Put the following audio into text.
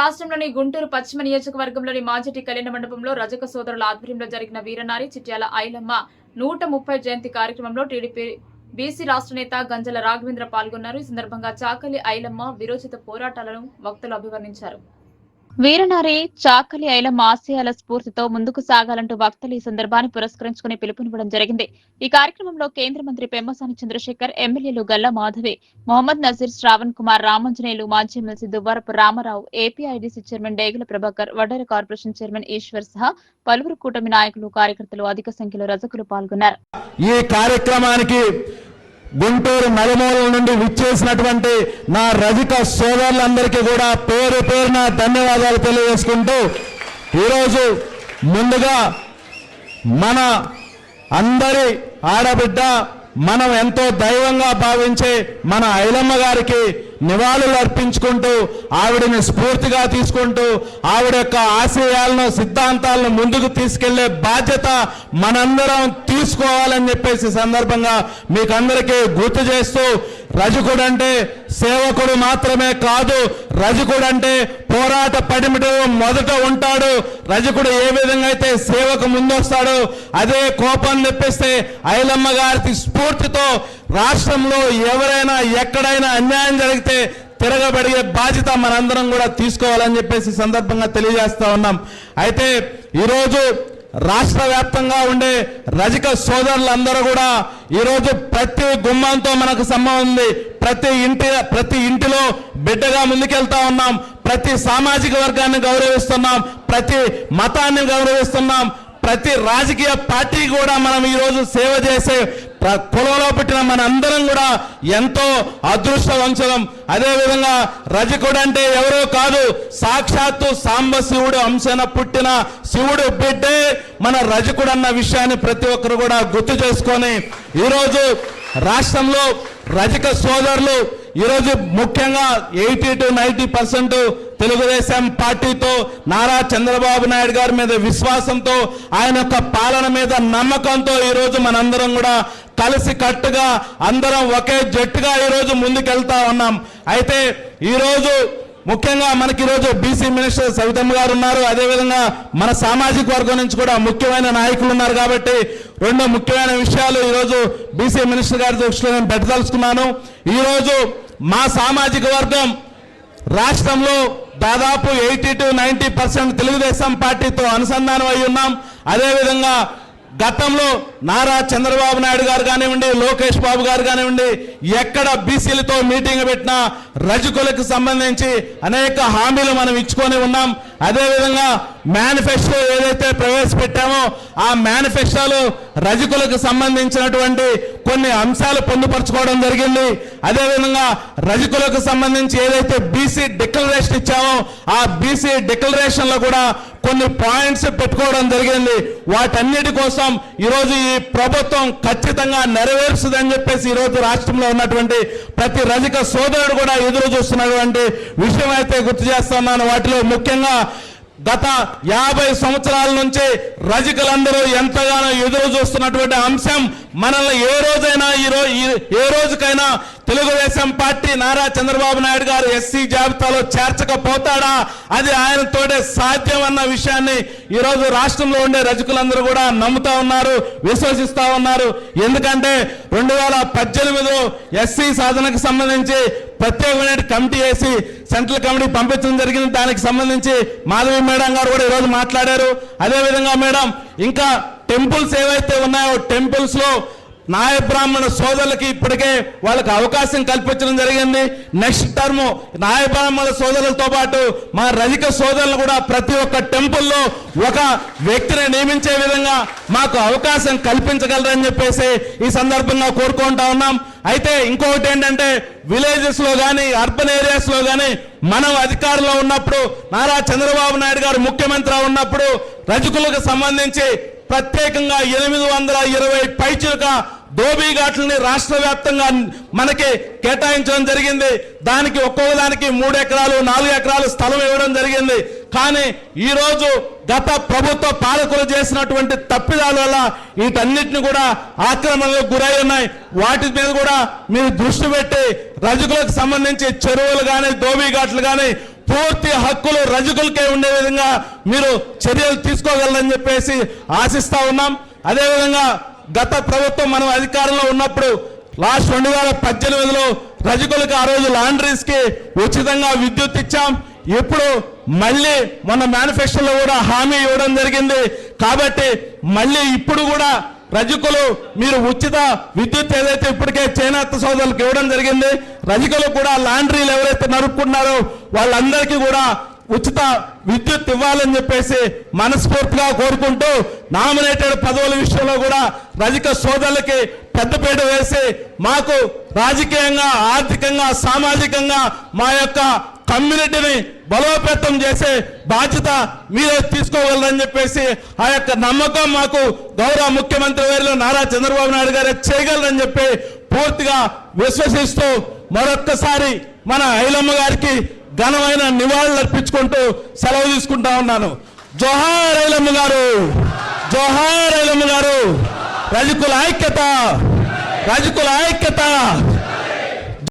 రాష్ట్రంలోని గుంటూరు పశ్చిమ నియోజకవర్గంలోని మాజటి కళ్యాణ మండపంలో రజక సోదరుల ఆధ్వర్యంలో జరిగిన వీరనారి చిట్యాల ఐలమ్మ నూట ముప్పై జయంతి కార్యక్రమంలో టీడీపీ బీసీ రాష్ట్ర నేత గంజల రాఘవేంద్ర పాల్గొన్నారు. ఈ సందర్భంగా చాకలి ఐలమ్మ విరోచిత పోరాటాలను వక్తలు అభివర్ణించారు. వీరనారి చాకలి ఐలం ఆశయాల స్ఫూర్తితో ముందుకు సాగాలంటూ వక్తలు ఈ సందర్భాన్ని పురస్కరించుకుని పిలుపునివ్వడం జరిగింది. ఈ కార్యక్రమంలో కేంద్ర మంత్రి పెమ్మసాని చంద్రశేఖర్ ఎమ్మెల్యేలు గల్లా మాధవి మొహమ్మద్ నజీర్ శ్రావణ్ కుమార్ రామంజనేయులు మాజీ MLC Duvvarapu Ramarao APIDC chairman Degula Prabhakar Vaddera corporation chairman Eshwar సహా పలువురు కూటమి నాయకులు కార్యకర్తలు అధిక సంఖ్యలో రజకులు పాల్గొన్నారు. ఈ కార్యక్రమానికి గుంటూరు నలుమూలల నుండి విచ్చేసినటువంటి నా రజిక సోదరులందరికీ కూడా పేరు పేరున ధన్యవాదాలు తెలియజేసుకుంటూ ఈరోజు ముందుగా మన అందరి ఆడబిడ్డ మనం ఎంతో దైవంగా భావించే మన ఐలమ్మ గారికి నివాళులు అర్పించుకుంటూ ఆవిడని స్ఫూర్తిగా తీసుకుంటూ ఆవిడ యొక్క ఆశయాలను సిద్ధాంతాలను ముందుకు తీసుకెళ్ళే బాధ్యత మనందరం తీసుకోవాలని చెప్పేసి సందర్భంగా సందర్భంగా మీకందరికీ గుర్తు చేస్తూ రజకుడు అంటే సేవకుడు మాత్రమే కాదు రజకుడు అంటే పోరాట పడిమిడు మొదట ఉంటాడు. రజకుడు ఏ విధంగా అయితే సేవకు ముందొస్తాడో అదే కోపం తెప్పిస్తే ఐలమ్మ గారికి స్ఫూర్తితో రాష్ట్రంలో ఎవరైనా ఎక్కడైనా అన్యాయం జరిగితే తిరగబడిగే బాధ్యత మనందరం కూడా తీసుకోవాలని చెప్పేసి సందర్భంగా తెలియజేస్తా ఉన్నాం. అయితే ఈరోజు రాష్ట్ర వ్యాప్తంగా ఉండే రజక సోదరులందరూ కూడా ఈరోజు ప్రతి గుమ్మంతో మనకు సంబంధం ఉంది. ప్రతి ఇంటి ప్రతి ఇంటిలో బిడ్డగా ముందుకెళ్తా ఉన్నాం. ప్రతి సామాజిక వర్గాన్ని గౌరవిస్తున్నాం. ప్రతి మతాన్ని గౌరవిస్తున్నాం. ప్రతి రాజకీయ పార్టీ కూడా మనం ఈరోజు సేవ చేసే ప్ర- కులంలో పుట్టిన మన అందరం కూడా ఎంతో అదృష్టవంశం అదేవిధంగా రజకుడు అంటే ఎవరో కాదు సాక్షాత్తు సాంబ శివుడు అంశన పుట్టిన శివుడు బిడ్డే మన రజకుడు అన్న విషయాన్ని ప్రతి ఒక్కరు కూడా గుర్తు చేసుకొని ఈరోజు రాష్ట్రంలో రజక సోదరులు ఈరోజు ముఖ్యంగా eighty to ninety percent Telugu Desam పార్టీతో నారా చంద్రబాబు నాయుడు గారి మీద విశ్వాసంతో ఆయన యొక్క పాలన మీద నమ్మకంతో ఈరోజు మనందరం కూడా కలిసి కట్టుగా అందరం ఒకే జట్టుగా ఈరోజు ముందుకెళ్తా ఉన్నాం. అయితే ఈరోజు ముఖ్యంగా మనకి ఈరోజు బీసీ మినిస్టర్ సవితమ్మ గారు ఉన్నారు. అదేవిధంగా మన సామాజిక వర్గం నుంచి కూడా ముఖ్యమైన నాయకులు ఉన్నారు కాబట్టి రెండు ముఖ్యమైన విషయాలు ఈరోజు బీసీ మినిస్టర్ గారి దృష్టిలో నేను పెట్టదలుచుకున్నాను. ఈరోజు మా సామాజిక వర్గం రాష్ట్రంలో దాదాపు eighty to ninety percent Telugu Desam పార్టీతో అనుసంధానం అయి ఉన్నాం. అదేవిధంగా గతంలో నారా చంద్రబాబు నాయుడు గారు కానివ్వండి లోకేష్ బాబు గారు కానివ్వండి ఎక్కడ బీసీలతో మీటింగ్ పెట్టినా రజకులకు సంబంధించి అనేక హామీలు మనం ఇచ్చుకొని ఉన్నాం. అదేవిధంగా మేనిఫెస్టో ఏదైతే ప్రవేశపెట్టామో ఆ మేనిఫెస్టోలో రజకులకు సంబంధించినటువంటి కొన్ని అంశాలు పొందుపరచుకోవడం జరిగింది. అదేవిధంగా రజకులకు సంబంధించి ఏదైతే బీసీ డిక్లరేషన్ ఇచ్చామో ఆ బీసీ డిక్లరేషన్లో కూడా కొన్ని పాయింట్స్ పెట్టుకోవడం జరిగింది. వాటన్నిటి కోసం ఈరోజు ఈ ప్రభుత్వం ఖచ్చితంగా నెరవేరుస్తుందని చెప్పేసి ఈరోజు రాష్ట్రంలో ఉన్నటువంటి ప్రతి రజక సోదరుడు కూడా ఎదురు చూస్తున్నటువంటి విషయం అయితే గుర్తు చేస్తున్నాను వాటిలో ముఖ్యంగా గత యాభై సంవత్సరాల నుంచి రజకులందరూ ఎంతగానో ఎదురు చూస్తున్నటువంటి అంశం మనల్ని ఏ రోజైనా ఈ ఏ రోజుకైనా తెలుగుదేశం పార్టీ నారా చంద్రబాబు నాయుడు గారు ఎస్సీ జాబితాలో చేర్చకపోతాడా? అది ఆయనతోటే సాధ్యం అన్న విషయాన్ని ఈరోజు రాష్ట్రంలో ఉండే రజకులందరూ కూడా నమ్ముతా ఉన్నారు విశ్వసిస్తా ఉన్నారు. ఎందుకంటే రెండు వేల పద్దెనిమిదిలో ఎస్సీ సాధనకు సంబంధించి ప్రత్యేకమైన కమిటీ వేసి సెంట్రల్ కమిటీ పంపించడం జరిగింది. దానికి సంబంధించి మాధవి మేడం గారు కూడా ఈరోజు మాట్లాడారు. అదేవిధంగా మేడం ఇంకా టెంపుల్స్ ఏవైతే ఉన్నాయో టెంపుల్స్లో నాయ బ్రాహ్మణ సోదరులకి ఇప్పటికే వాళ్ళకి అవకాశం కల్పించడం జరిగింది. నెక్స్ట్ టర్మ్ నాయ బ్రాహ్మణ సోదరులతో పాటు మా రజిక సోదరులు కూడా ప్రతి ఒక్క టెంపుల్లో ఒక వ్యక్తిని నియమించే విధంగా మాకు అవకాశం కల్పించగలరని చెప్పేసి ఈ సందర్భంగా కోరుకుంటా ఉన్నాం. అయితే ఇంకొకటి ఏంటంటే విలేజెస్లో కానీ అర్బన్ ఏరియాస్లో కానీ మనం అధికారంలో ఉన్నప్పుడు నారా చంద్రబాబు నాయుడు గారు ముఖ్యమంత్రి ఉన్నప్పుడు రజకులకు సంబంధించి ప్రత్యేకంగా ఎనిమిది వందల ఇరవై పైచులుగా దోబీ ఘాట్లని రాష్ట్ర వ్యాప్తంగా మనకి కేటాయించడం జరిగింది. దానికి ఒక్కొక్క దానికి మూడు ఎకరాలు నాలుగు ఎకరాలు స్థలం ఇవ్వడం జరిగింది. కానీ ఈరోజు గత ప్రభుత్వ పాలకులు చేసినటువంటి తప్పిదాల వల్ల వీటన్నిటిని కూడా ఆక్రమణలకు గురై ఉన్నాయి వాటి మీద కూడా మీరు దృష్టి పెట్టి రజకులకు సంబంధించి చెరువులు కానీ దోబీఘాట్లు కానీ పూర్తి హక్కులు రజకులకే ఉండే విధంగా మీరు చర్యలు తీసుకోగలరని చెప్పేసి ఆశిస్తా ఉన్నాం. అదేవిధంగా గత ప్రభుత్వం మనం అధికారంలో ఉన్నప్పుడు లాస్ట్ రెండు వేల పద్దెనిమిదిలో రజకులకు ఆ రోజు లాండ్రీస్కి ఉచితంగా విద్యుత్ ఇచ్చాం. ఇప్పుడు మళ్ళీ మన మేనిఫెస్టోలో కూడా హామీ ఇవ్వడం జరిగింది. కాబట్టి మళ్ళీ ఇప్పుడు కూడా రజకులు మీరు ఉచిత విద్యుత్ ఏదైతే ఇప్పటికే చేనేత సోదరులకు ఇవ్వడం జరిగింది రజకులు కూడా లాండ్రీలు ఎవరైతే నరుపుకున్నారో వాళ్ళందరికీ కూడా ఉచిత విద్యుత్ ఇవ్వాలని చెప్పేసి మనస్ఫూర్తిగా కోరుకుంటూ నామినేటెడ్ పదవుల విషయంలో కూడా రజక సోదరులకి పెద్దపీట వేసి మాకు రాజకీయంగా ఆర్థికంగా సామాజికంగా మా యొక్క కమ్యూనిటీని బలోపేతం చేసే బాధ్యత మీరే తీసుకోగలరని చెప్పేసి ఆ యొక్క నమ్మకం మాకు గౌరవ ముఖ్యమంత్రి వారిలో నారా చంద్రబాబు నాయుడు గారే చేయగలరని చెప్పి పూర్తిగా విశ్వసిస్తూ మరొక్కసారి మన ఐలమ్మ గారికి ఘనమైన నివాళులు అర్పించుకుంటూ సెలవు తీసుకుంటా ఉన్నాను. జోహార్ ఐలమ్మ గారు జోహార్ ఐలమ్మ గారు రజకుల ఐక్యత రజకుల ఐక్యత.